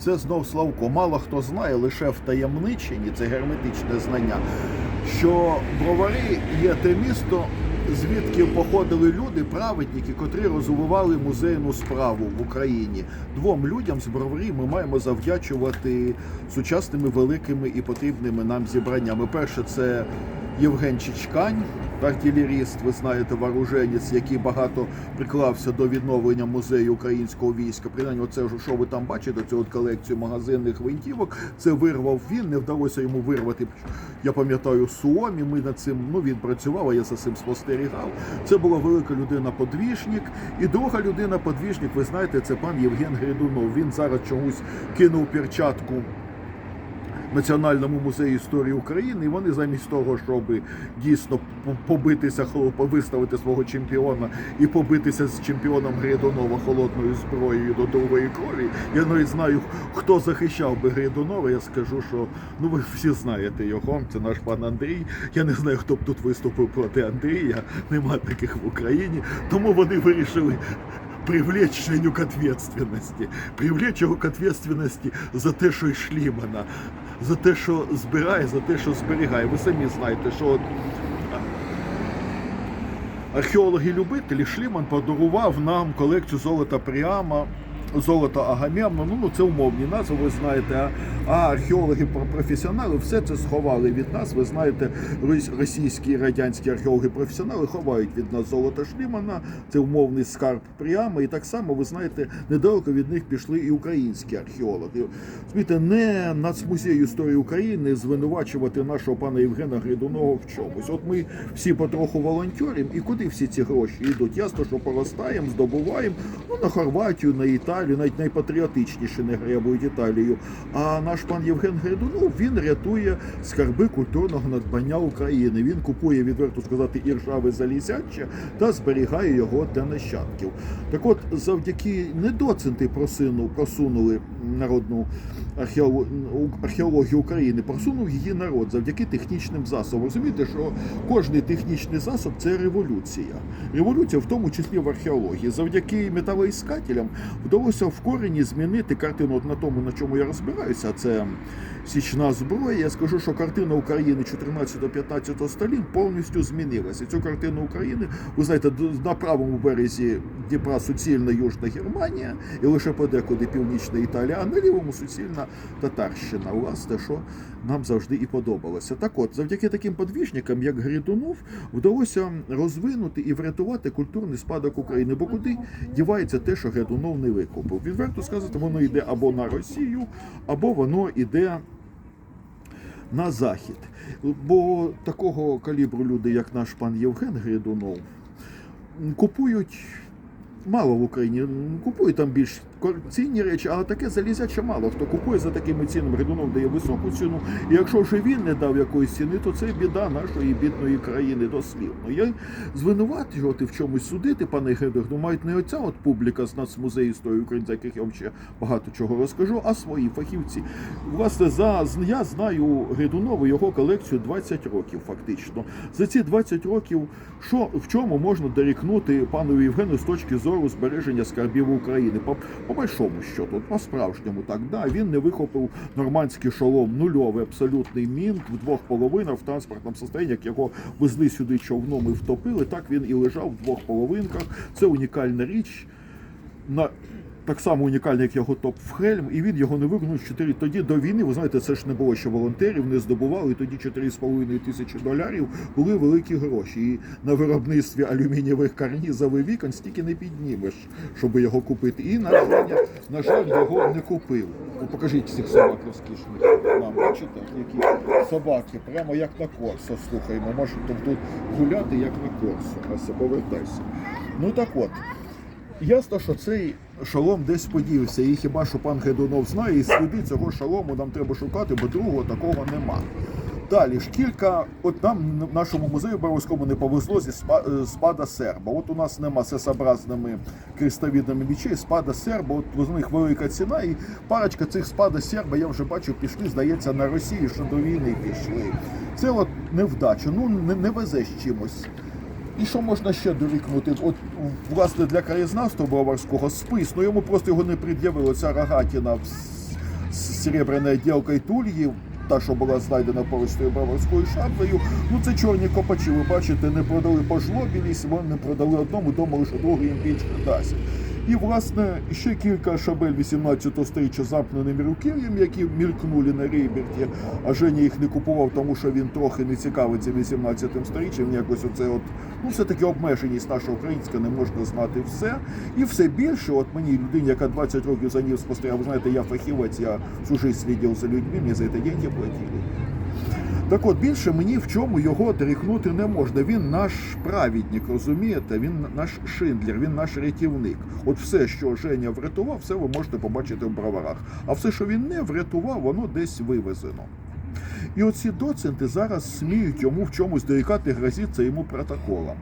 це знов Славко. Мало хто знає, лише в таємниченні, це герметичне знання, що бровари є те місто, звідки походили люди, праведники, котрі розвивали музейну справу в Україні. Двом людям з броварі ми маємо завдячувати сучасними великими і потрібними нам зібраннями. Перше, це Євген Чичкань, артилеріст, ви знаєте, вооруженець, який багато приклався до відновлення музею українського війська. Принаймні, оце що ви там бачите, цю от колекцію магазинних гвинтівок, це вирвав він. Не вдалося йому вирвати. Я пам'ятаю Суомі. Ми над цим ну він працював, а я за цим спостерігав. Це була велика людина подвіжник. І друга людина подвіжник, ви знаєте, це пан Євген Гридунов. Він зараз чомусь кинув перчатку. Національному музеї історії України, і вони замість того, щоб дійсно по- побитися, виставити свого чемпіона і побитися з чемпіоном Гридонова холодною зброєю до другої крові. Я навіть знаю, хто захищав би Гридонова. Я скажу, що ну ви всі знаєте його. Це наш пан Андрій. Я не знаю, хто б тут виступив проти Андрія. Нема таких в Україні. Тому вони вирішили привлечь Женю к ответственности. Привлечь його к ответственности за те, що йшли мене, за те, що збирає, за те, що зберігає. Ви самі знаєте, що от археологи-любителі Шліман подарував нам колекцію золота Пріама. Золото Агамемна, ну, це умовні назви, ви знаєте. А, археологи професіонали все це сховали від нас. Ви знаєте, російські і радянські археологи-професіонали ховають від нас золото Шлімана, це умовний скарб Пріама. І так само, ви знаєте, недалеко від них пішли і українські археологи. Знаєте, не Нацмузей історії України звинувачувати нашого пана Євгена Гридунова в чомусь. От ми всі потроху волонтеримо, і куди всі ці гроші йдуть? Ясно, що поростаємо, здобуваємо ну, на Хорватію, на Італію, навіть найпатріотичніші не гребують Італію. А наш пан Євген Гридунов він рятує скарби культурного надбання України. Він купує, відверто сказати, іржаве залізяче та зберігає його для нащадків. Так от, завдяки недоценти просину, просунули народну археологію України, просунув її народ завдяки технічним засобам. Розумієте, що кожний технічний засоб це революція. Революція в тому числі в археології. Завдяки металоіскателям вдалося в корені змінити картину на тому, на чому я розбираюся. Це січна зброя. Я скажу, що картина України 14-15 століть повністю змінилася. Цю картину України, ви знаєте, на правому березі Дніпра суцільна Южна Германія і лише подекуди Північна Італія, а на лівому суцільна Татарщина. Власне, що нам завжди і подобалося. Так от, завдяки таким подвіжникам, як Гридунов, вдалося розвинути і врятувати культурний спадок України. Бо куди дівається те, що Гридунов не викупив? Відверто сказати, воно йде або на Росію, або воно йде на захід. Бо такого калібру люди, як наш пан Євген Гридунов, купують мало в Україні. Купують там більш цінні речі, а таке залізяче мало. Хто купує за такими цінами, Гридунов дає високу ціну. І якщо вже він не дав якоїсь ціни, то це біда нашої бідної країни дослівно. Я звинувачувати в чомусь судити, пане Гридунов, мають не оця от публіка з Нацмузею історії України, за яких я вам ще багато чого розкажу, а свої фахівці. Власне, за я знаю Гридунова його колекцію 20 років, фактично. За ці 20 років, що в чому можна дорікнути пану Євгену з точки зору збереження скарбів України? По, по большому щоту, по справжньому так. Да, він не вихопив нормандський шолом, нульовий абсолютний мінт в двох половинах в транспортному состоянні, як його везли сюди човном і втопили. Так він і лежав в двох половинках. Це унікальна річ. На так само унікальний, як його топ в Хельм, і він його не вигнув 4. Тоді до війни, ви знаєте, це ж не було ще волонтерів, не здобували. Тоді 4,5 тисячі доларів були великі гроші. І на виробництві алюмінієвих карнізів і вікон стільки не піднімеш, щоб його купити. І на жаль, на жаль, його не купив. Ну, покажіть цих собак розкішних. Нам бачите, які собаки, прямо як на Корсо. Слухаємо, можете тут гуляти як на Корсо. Повертайся. Ну так от. Ясно, що цей шолом десь подівся, і хіба що пан Гедунов знає, і сліди цього шолому нам треба шукати, бо другого такого нема. Далі ж кілька, от нам в нашому музею Боровському не повезло зі е, спада серба. От у нас нема з S-образними крестовідними мічей, спада серба, от у них велика ціна, і парочка цих спада серба, я вже бачу, пішли, здається, на Росію, що до війни пішли. Це от невдача, ну не, не везе з чимось. І що можна ще дорікнути? От власне для краєзнавства баварського спис, ну йому просто його не пред'явили. Ця рогатіна з серебряною ділкою тульї. Та, що була знайдена поруч тою баварською шаблею, ну це чорні копачі. Ви бачите, не продали по жлобілість, вони не продали одному, думали, що другий їм більше дасть. І, власне, ще кілька шабель 18 століття з замкненим руків'ям, які мількнули на Рейберті, а Женя їх не купував, тому що він трохи не цікавиться 18 сторіччям. Якось оце от, ну все-таки обмеженість наша українська, не можна знати все. І все більше, от мені людині, яка 20 років за ним спостерігав, знаєте, я фахівець, я всю життя слідив за людьми, мені за це деньги платили. Так от більше мені в чому його дорікнути не можна. Він наш праведник, розумієте? Він наш шиндлер, він наш рятівник. От все, що Женя врятував, все ви можете побачити в броварах. А все, що він не врятував, воно десь вивезено. І оці доценти зараз сміють йому в чомусь дорікати, грозиться йому протоколом.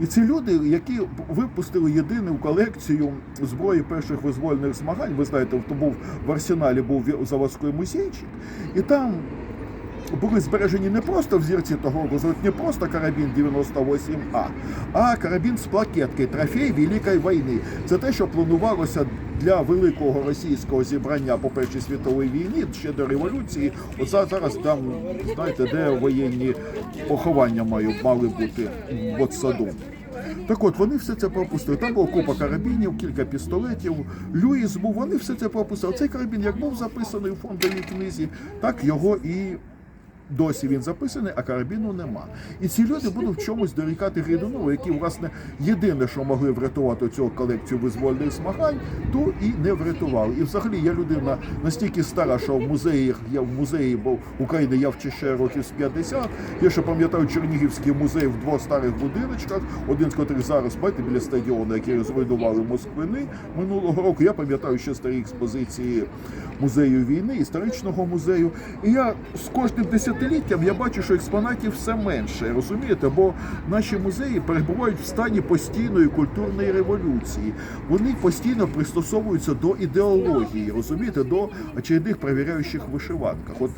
І ці люди, які випустили єдину колекцію зброї перших визвольних змагань, ви знаєте, то був в арсеналі був заводський музейчик, і там були збережені не просто взірці того року, не просто карабін 98А, а карабін з плакеткою трофей Великої війни. Це те, що планувалося для великого російського зібрання по Першій світовій війні ще до революції. Оце зараз там, знаєте, де воєнні поховання мали бути в саду. Так от вони все це пропустили. Там була купа карабінів, кілька пістолетів. Люїс був, вони все це пропустили. Цей карабін як був записаний у фондовій книзі, так його і досі він записаний, а карабіну нема. І ці люди будуть в чомусь дорікати Гридунову, які, власне, єдине, що могли врятувати цю колекцію визвольних змагань, то і не врятували. І взагалі я людина настільки стара, що в музеях я в музеї, бо України я вчи ще років з 50. Я ще пам'ятаю Чернігівський музей в двох старих будиночках, один з котрих зараз бачите, біля стадіону, який зруйнували Москвини минулого року. Я пам'ятаю ще старі експозиції музею війни, історичного музею. І я з кожним десятиліттям я бачу, що експонатів все менше. Розумієте, бо наші музеї перебувають в стані постійної культурної революції. Вони постійно пристосовуються до ідеології, розумієте, до очередних перевіряючих вишиванках. От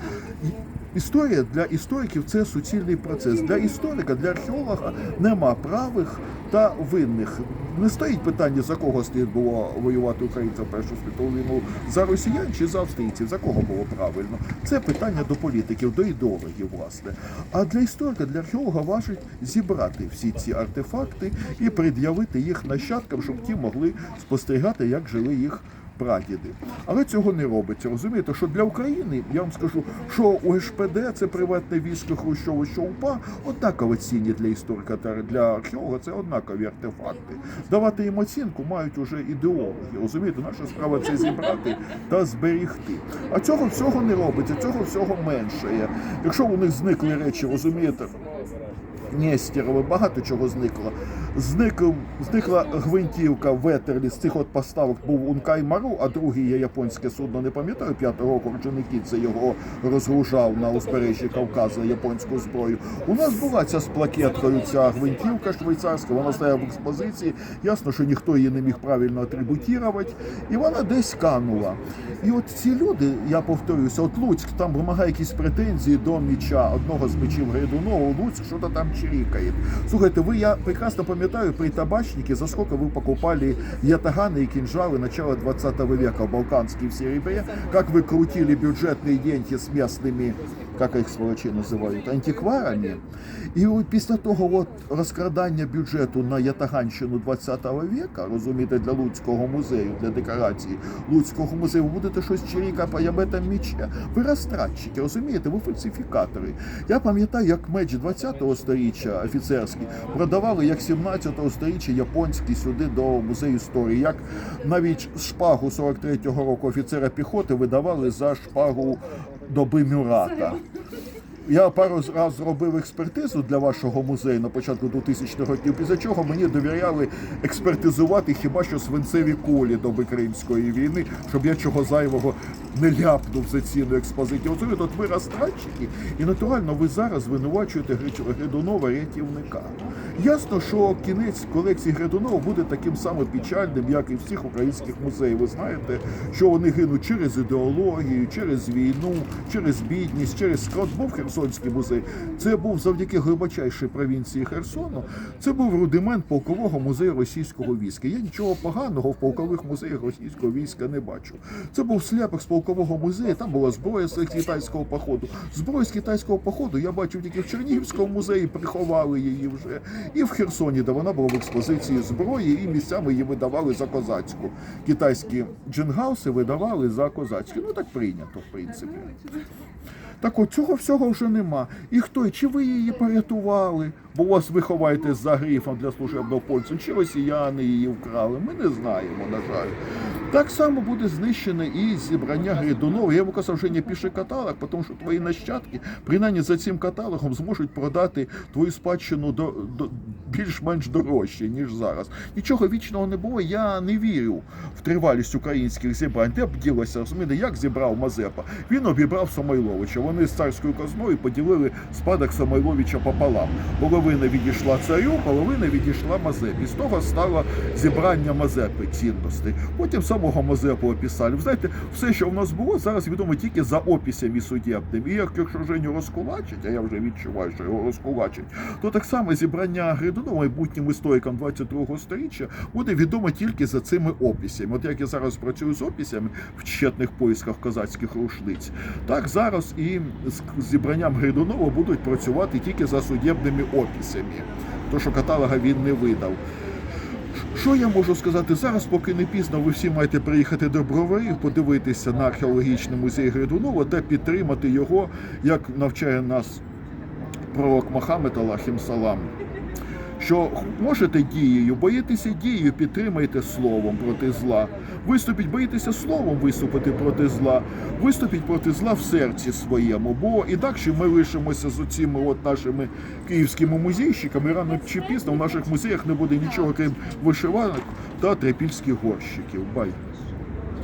історія для істориків це суцільний процес. Для історика, для археолога нема правих та винних. Не стоїть питання, за кого слід було воювати українцям Першу світову війну за росіян чи за австрійців, за кого було правильно. Це питання до політиків, до ідеологів, власне. А для історика, для археолога важить зібрати всі ці артефакти і пред'явити їх нащадкам, щоб ті могли спостерігати, як жили їх прадіди. Але цього не робиться. Розумієте, що для України, я вам скажу, що у це приватне військо Хрущова, що УПА, однаково цінні для історика та для археолога, це однакові артефакти. Давати їм оцінку мають уже ідеологи. Розумієте, наша справа це зібрати та зберігти. А цього всього не робиться, цього всього менше. Якщо у них зникли речі, розумієте. Нестерове, багато чого зникло. Зник, зникла гвинтівка Ветерлі з цих от поставок був Ункай Мару, а другий є японське судно, не пам'ятаю, п'ятого року Орджоникідзе його розгружав на узбережжі Кавказа японську зброю. У нас була ця з плакеткою, ця гвинтівка швейцарська, вона стояла в експозиції. Ясно, що ніхто її не міг правильно атрибутувати, і вона десь канула. І от ці люди, я повторюся, от Луцьк там вимагає якісь претензії до міча, одного з мечів Гридунову, Луцьк що-то там чирікає. Слухайте, ви я прекрасно пам'ятаю при табачнике, за сколько вы покупали ятаганы и кинжалы начала 20 века в Балканские в серебре, как вы крутили бюджетные деньги с местными, как их сволочі називають, антикварами. І після того от розкрадання бюджету на Ятаганщину 20 века, розумієте, для Луцького музею, для декорації Луцького музею, ви будете щось чиріка по ябетам міче. Ви розтратчики, розумієте, ви фальсифікатори. Я пам'ятаю, як меч 20-го сторіччя офіцерський продавали як 17-го сторіччя японський сюди до музею історії. Як навіть шпагу 43-го року офіцера піхоти видавали за шпагу доби Мюрата. Я пару разів зробив експертизу для вашого музею на початку 2000-х років, після чого мені довіряли експертизувати хіба що свинцеві кулі доби Кримської війни, щоб я чого зайвого не ляпнув за ціну експозиції. Оце от ви розтратчики, і натурально ви зараз звинувачуєте Гридунова рятівника. Ясно, що кінець колекції Гридунова буде таким само печальним, як і всіх українських музеїв. Ви знаєте, що вони гинуть через ідеологію, через війну, через бідність, через склад. Херсонський музей. Це був завдяки глибочайшій провінції Херсону. Це був рудимент полкового музею російського війська. Я нічого поганого в полкових музеях російського війська не бачу. Це був сляпик з полкового музею. Там була зброя з китайського походу. Зброю з китайського походу я бачив тільки в Чернігівському музеї, приховали її вже. І в Херсоні, де вона була в експозиції зброї, і місцями її видавали за козацьку. Китайські джингауси видавали за козацькі. Ну так прийнято, в принципі. Так от цього всього вже нема. І хто, чи ви її порятували? Бо вас ви ховаєтесь за грифом для служебного польцю, чи росіяни її вкрали? Ми не знаємо, на жаль. Так само буде знищене і зібрання Гридунова. Я йому казав, що пиши каталог, тому що твої нащадки, принаймні за цим каталогом, зможуть продати твою спадщину до, до більш-менш дорожче, ніж зараз. Нічого вічного не було. Я не вірю в тривалість українських зібрань. Де б ділося, розумієте, як зібрав Мазепа? Він обібрав Самойловича. Вони з царською казною поділили спадок Самойловича пополам. Половина відійшла царю, половина відійшла Мазепі. З того стало зібрання Мазепи цінностей. Потім самого Мазепу описали. Знаєте, все, що в нас було, зараз відомо тільки за описями судебними. І як якщо Женю розкулачить, а я вже відчуваю, що його розкулачить, то так само зібрання Гридунова майбутнім історикам 22-го сторіччя буде відомо тільки за цими описями. От як я зараз працюю з описями в тщетних поисках козацьких рушниць, так зараз і з зібранням Гридунова будуть працювати тільки за судебними описями. То, що каталога він не видав. Що я можу сказати зараз, поки не пізно, ви всі маєте приїхати до Броварів, подивитися на археологічний музей Гридунова та підтримати його, як навчає нас пророк Мохаммед Аллахім Салам. Що можете дією, боїтеся дією, підтримайте словом проти зла. Виступіть, боїтеся словом виступити проти зла. Виступіть проти зла в серці своєму, бо інакше ми лишимося з оціми от нашими київськими музейщиками. Рано чи пізно в наших музеях не буде нічого крім вишиванок та трипільських горщиків. Бай.